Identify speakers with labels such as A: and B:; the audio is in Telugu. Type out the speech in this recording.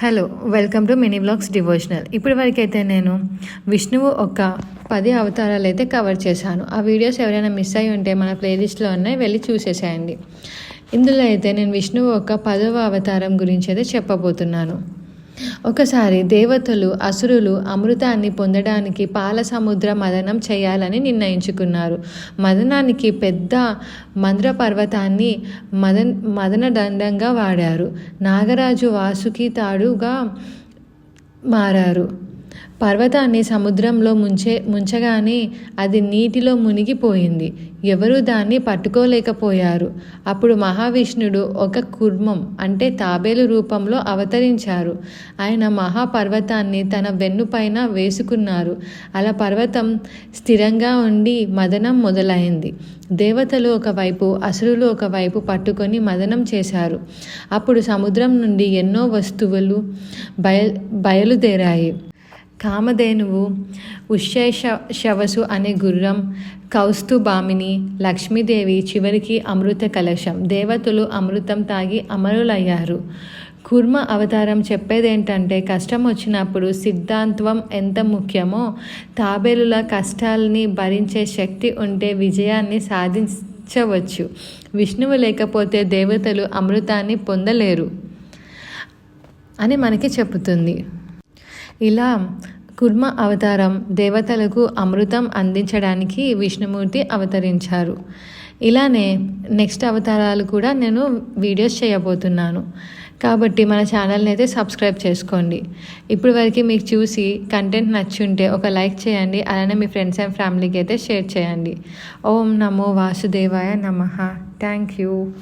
A: Hello welcome to mini blogs devotional ఇప్పటి వరకైతే నేను విష్ణువు ఒక పది అవతారాలు అయితే కవర్ చేశాను. ఆ వీడియోస్ ఎవరైనా మిస్ అయి ఉంటే మన ప్లేలిస్ట్లో ఉన్నాయి వెళ్ళి చూసేసేయండి. ఇందులో అయితే నేను విష్ణువు ఒక పదవ అవతారం గురించి అయితే చెప్పబోతున్నాను. ఒకసారి దేవతలు అసురులు అమృతాన్ని పొందడానికి పాల సముద్ర మదనం చేయాలని నిర్ణయించుకున్నారు. మదనానికి పెద్ద మంద్ర పర్వతాన్ని మదన్ మదన దండంగా వాడారు. నాగరాజు వాసుకి తాడుగా మారారు. పర్వతాన్ని సముద్రంలో ముంచే ముంచగానే అది నీటిలో మునిగిపోయింది. ఎవరూ దాన్ని పట్టుకోలేకపోయారు. అప్పుడు మహావిష్ణుడు ఒక కుర్మం అంటే తాబేలు రూపంలో అవతరించారు. ఆయన మహాపర్వతాన్ని తన వెన్నుపైన వేసుకున్నారు. అలా పర్వతం స్థిరంగా ఉండి మదనం మొదలైంది. దేవతలు ఒకవైపు అసురులు ఒకవైపు పట్టుకొని మదనం చేశారు. అప్పుడు సముద్రం నుండి ఎన్నో వస్తువులు బయ బయలుదేరాయి. కామధేనువు ఉశేష శవసు అనే గుర్రం కౌస్తుభామిని లక్ష్మీదేవి చివరికి అమృత కలశం. దేవతలు అమృతం తాగి అమరులయ్యారు. కుర్మ అవతారం చెప్పేదేంటంటే కష్టం వచ్చినప్పుడు సిద్ధాంతం ఎంత ముఖ్యమో తాబేలుల కష్టాలని భరించే శక్తి ఉంటే విజయాన్ని సాధించవచ్చు. విష్ణువు లేకపోతే దేవతలు అమృతాన్ని పొందలేరు అని మనకి చెబుతుంది. ఇలా కుర్మ అవతారం దేవతలకు అమృతం అందించడానికి విష్ణుమూర్తి అవతరించారు. ఇలానే నెక్స్ట్ అవతారాలు కూడా నేను వీడియోస్ చేయబోతున్నాను. కాబట్టి మన ఛానల్ని అయితే సబ్స్క్రైబ్ చేసుకోండి. ఇప్పుడు వరకు మీకు చూసి కంటెంట్ నచ్చుంటే ఒక లైక్ చేయండి. అలానే మీ ఫ్రెండ్స్ అండ్ ఫ్యామిలీకి అయితే షేర్ చేయండి. ఓం నమో వాసుదేవాయ నమ. Thank you.